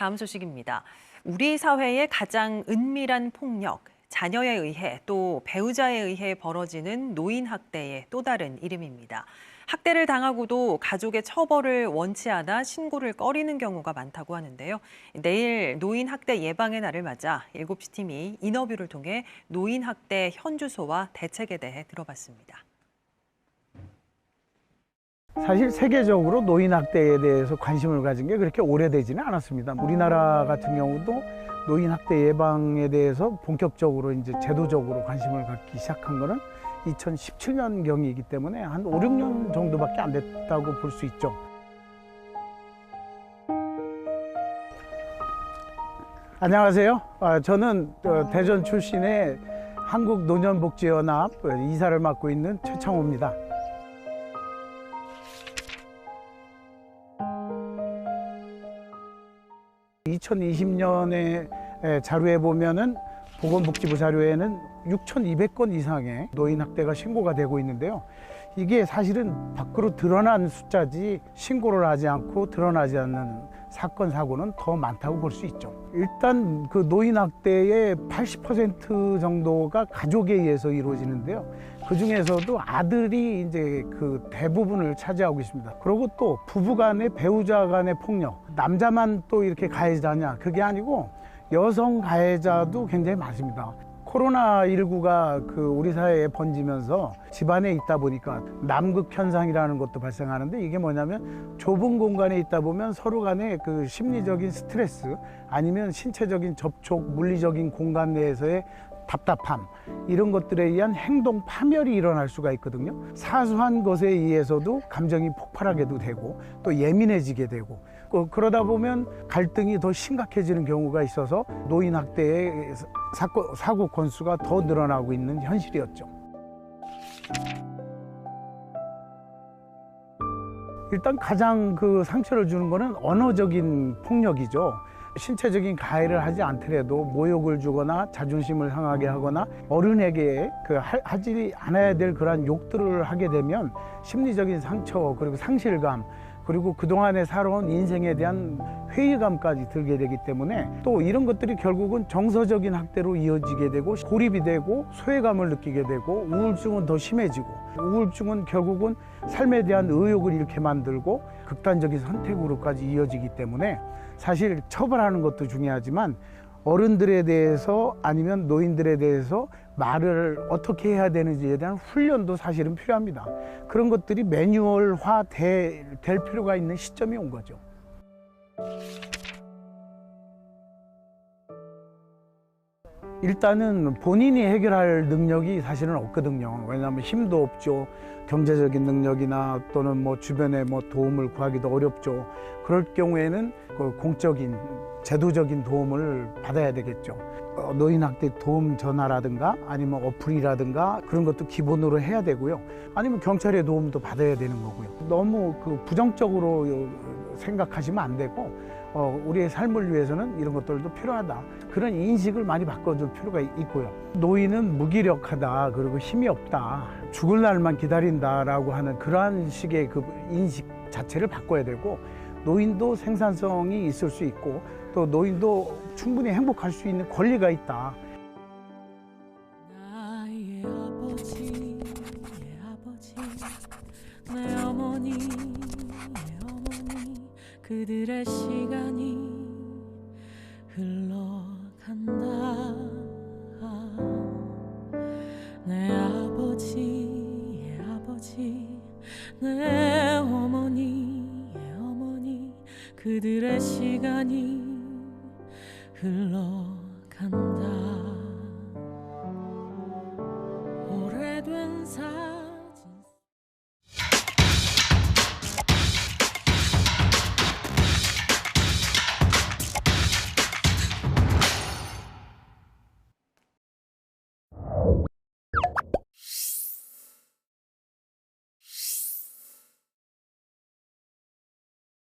다음 소식입니다. 우리 사회의 가장 은밀한 폭력, 자녀에 의해 또 배우자에 의해 벌어지는 노인 학대의 또 다른 이름입니다. 학대를 당하고도 가족의 처벌을 원치 않아 신고를 꺼리는 경우가 많다고 하는데요. 내일 노인 학대 예방의 날을 맞아 7시 팀이 인터뷰를 통해 노인 학대 현주소와 대책에 대해 들어봤습니다. 사실 세계적으로 노인 학대에 대해서 관심을 가진 게 그렇게 오래되지는 않았습니다. 우리나라 같은 경우도 노인 학대 예방에 대해서 본격적으로 이제 제도적으로 관심을 갖기 시작한 거는 2017년 경이기 때문에 한 5, 6년 정도밖에 안 됐다고 볼 수 있죠. 안녕하세요. 아, 저는 어, 대전 출신의 한국노년복지연합 이사를 맡고 있는 최창호입니다. 2020년에 자료에 보면은 보건복지부 자료에는 6,200건 이상의 노인 학대가 신고가 되고 있는데요. 이게 사실은 밖으로 드러난 숫자지 신고를 하지 않고 드러나지 않는 사건 사고는 더 많다고 볼 수 있죠. 일단 그 노인 학대의 80% 정도가 가족에 의해서 이루어지는데요. 그 중에서도 아들이 이제 그 대부분을 차지하고 있습니다. 그리고 또 부부 간의 배우자 간의 폭력, 남자만 또 이렇게 가해자냐? 그게 아니고 여성 가해자도 굉장히 많습니다. 코로나19가 그 우리 사회에 번지면서 집안에 있다 보니까 남극 현상이라는 것도 발생하는데 이게 뭐냐면 좁은 공간에 있다 보면 서로 간의 그 심리적인 스트레스 아니면 신체적인 접촉, 물리적인 공간 내에서의 답답함 이런 것들에 의한 행동 파멸이 일어날 수가 있거든요. 사소한 것에 의해서도 감정이 폭발하게도 되고 또 예민해지게 되고 그- 그러다 보면 갈등이 더 심각해지는 경우가 있어서 노인 학대의 사고, 사고 건수가 더 늘어나고 있는 현실이었죠. 일단 가장 그 상처를 주는 거는 언어적인 폭력이죠. 신체적인 가해를 하지 않더라도 모욕을 주거나 자존심을 상하게 하거나 어른에게 그 하- 하지 않아야 될 그러한 욕들을 하게 되면 심리적인 상처 그리고 상실감 그리고 그동안에 살아온 인생에 대한 회의감까지 들게 되기 때문에 또 이런 것들이 결국은 정서적인 학대로 이어지게 되고 고립이 되고 소외감을 느끼게 되고 우울증은 더 심해지고 우울증은 결국은 삶에 대한 의욕을 잃게 만들고 극단적인 선택으로까지 이어지기 때문에 사실 처벌하는 것도 중요하지만 어른들에 대해서 아니면 노인들에 대해서 말을 어떻게 해야 되는지에 대한 훈련도 사실은 필요합니다. 그런 것들이 매뉴얼화 되- 될 필요가 있는 시점이 온 거죠. 일단은 본인이 해결할 능력이 사실은 없거든요. 왜냐하면 힘도 없죠. 경제적인 능력이나 또는 뭐 주변에 뭐 도움을 구하기도 어렵죠. 그럴 경우에는 그 공적인 제도적인 도움을 받아야 되겠죠. 어, 노인학대 도움 전화라든가 아니면 어플이라든가 그런 것도 기본으로 해야 되고요. 아니면 경찰의 도움도 받아야 되는 거고요. 너무 그 부정적으로 생각하시면 안 되고 어, 우리의 삶을 위해서는 이런 것들도 필요하다. 그런 인식을 많이 바꿔줄 필요가 있고요. 노인은 무기력하다. 그리고 힘이 없다. 죽을 날만 기다린다라고 하는 그러한 식의 그 인식 자체를 바꿔야 되고 노인도 생산성이 있을 수 있고 또 노인도 충분히 행복할 수 있는 권리가 있다. 그들의 시간이 흘러간다. 내 아버지, 의 아버지, 내 그들의 시간이 흘러간다.